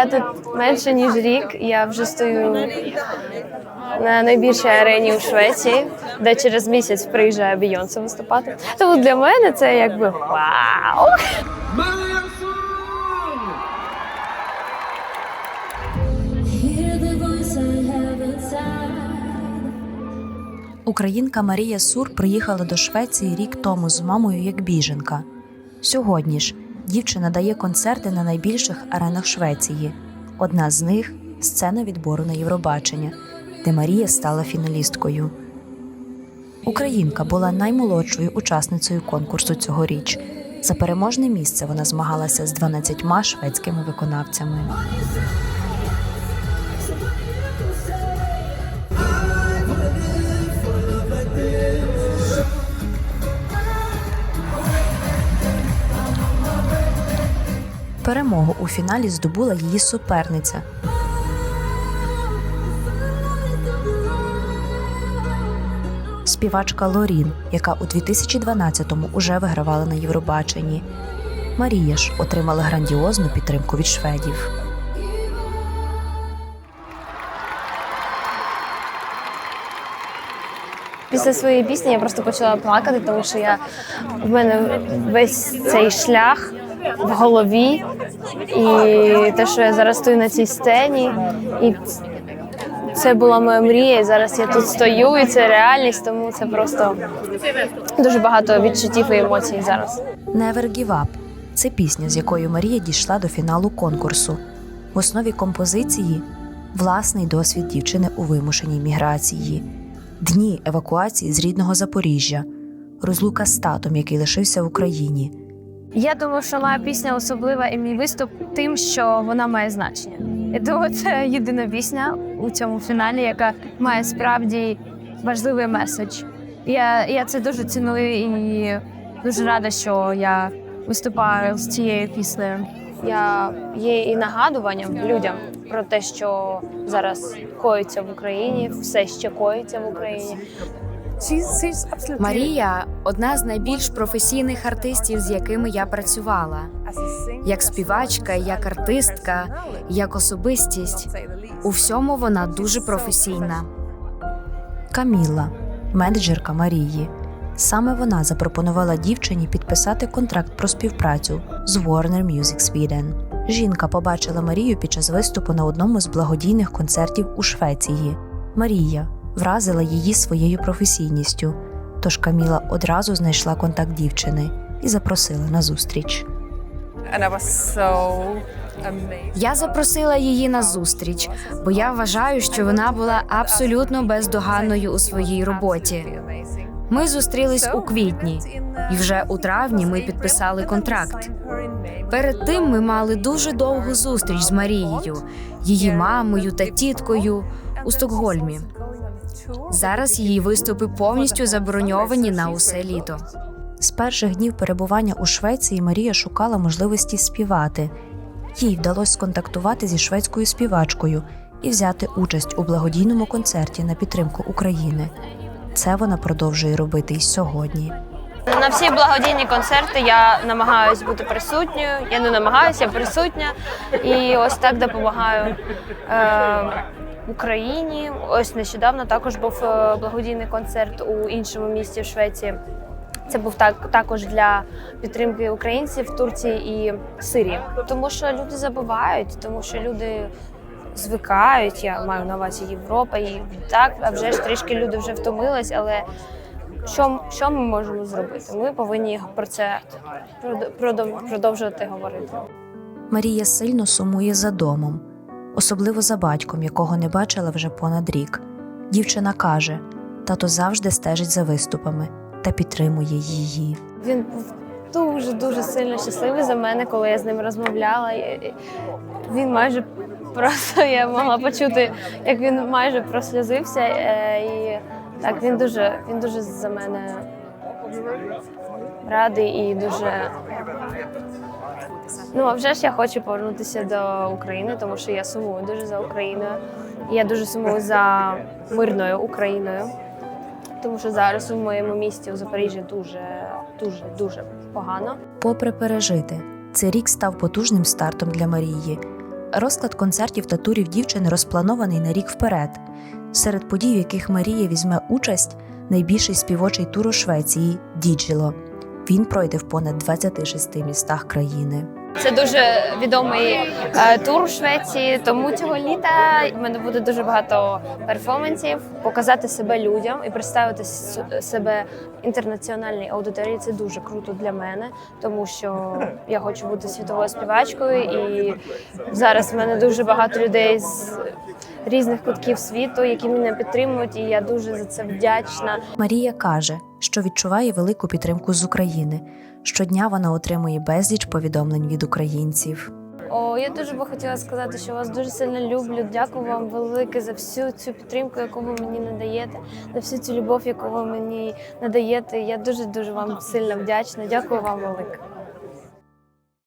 Я тут менше ніж рік. Я вже стою на найбільшій арені у Швеції, де через місяць приїжджає Бійонсе виступати. Тому для мене це якби вау. Українка Марія Сур приїхала до Швеції рік тому з мамою як біженка. Сьогодні ж дівчина дає концерти на найбільших аренах Швеції. Одна з них сцена відбору на Євробачення, де Марія стала фіналісткою. Українка була наймолодшою учасницею конкурсу цьогоріч. За переможне місце вона змагалася з 12 шведськими виконавцями. Перемогу у фіналі здобула її суперниця. Співачка Лорін, яка у 2012-му уже вигравала на Євробаченні. Марія ж отримала грандіозну підтримку від шведів. Після своєї пісні я просто почала плакати, тому що я в мене весь цей шлях в голові, і те, що я зараз стою на цій сцені, і це була моя мрія. І зараз я тут стою, і це реальність, тому це просто дуже багато відчуттів і емоцій зараз. Never Give Up – це пісня, з якою Марія дійшла до фіналу конкурсу. В основі композиції власний досвід дівчини у вимушеній міграції, дні евакуації з рідного Запоріжжя, розлука з татом, який лишився в Україні. Я думаю, що моя пісня особлива і мій виступ тим, що вона має значення. Я думаю, це єдина пісня у цьому фіналі, яка має справді важливий меседж. Я, я це дуже ціную і дуже рада, що я виступаю з цією піснею. Я є і нагадуванням людям про те, що зараз коїться в Україні, все ще коїться в Україні. Марія одна з найбільш професійних артистів, з якими я працювала. Як співачка, як артистка, як особистість. У всьому вона дуже професійна. Каміла, менеджерка Марії. Саме вона запропонувала дівчині підписати контракт про співпрацю з Warner Music Sweden. Жінка побачила Марію під час виступу на одному з благодійних концертів у Швеції. Марія вразила її своєю професійністю, тож Каміла одразу знайшла контакт дівчини і запросила на зустріч. Я запросила її на зустріч, бо я вважаю, що вона була абсолютно бездоганною у своїй роботі. Ми зустрілись у квітні, і вже у травні ми підписали контракт. Перед тим ми мали дуже довгу зустріч з Марією, її мамою та тіткою у Стокгольмі. Зараз її виступи повністю заброньовані на усе літо. З перших днів перебування у Швеції Марія шукала можливості співати. Їй вдалося сконтактувати зі шведською співачкою і взяти участь у благодійному концерті на підтримку України. Це вона продовжує робити й сьогодні. На всі благодійні концерти я намагаюся бути присутньою. Я не намагаюся, я присутня. І ось так допомагаю е, Україні. Ось нещодавно також був е, благодійний концерт у іншому місті в Швеції. Це був так також для підтримки українців в Турції і Сирії. Тому що люди забувають, тому що люди звикають. Я маю на увазі Європа, і так, а вже ж трішки люди вже втомились, але що, що ми можемо зробити? Ми повинні про це продо- продов- продовжувати говорити. Марія сильно сумує за домом, особливо за батьком, якого не бачила вже понад рік. Дівчина каже: тато завжди стежить за виступами та підтримує її. Він був дуже дуже сильно щасливий за мене, коли я з ним розмовляла. Він майже просто я могла почути, як він майже прослізився. Е, І так він дуже він дуже за мене радий і дуже. Ну, а вже ж я хочу повернутися до України, тому що я сумую дуже за Україною. Я дуже сумую за мирною Україною. Тому що зараз у моєму місті у Запоріжжі дуже, дуже, дуже погано. Попри пережити, цей рік став потужним стартом для Марії. Розклад концертів та турів дівчини розпланований на рік вперед. Серед подій, в яких Марія візьме участь, найбільший співочий тур у Швеції Діджіло. Він пройде в понад 26 містах країни. Це дуже відомий е, тур у Швеції, тому цього літа в мене буде дуже багато перформансів, показати себе людям і представити себе інтернаціональній аудиторії. Це дуже круто для мене, тому що я хочу бути світовою співачкою, і зараз в мене дуже багато людей з різних кутків світу, які мене підтримують, і я дуже за це вдячна. Марія каже, що відчуває велику підтримку з України. Щодня вона отримує безліч повідомлень від українців. О, я дуже би хотіла сказати, що вас дуже сильно люблю. Дякую вам велике за всю цю підтримку, яку ви мені надаєте, за всю цю любов, яку ви мені надаєте. Я дуже дуже вам сильно вдячна. Дякую вам велике.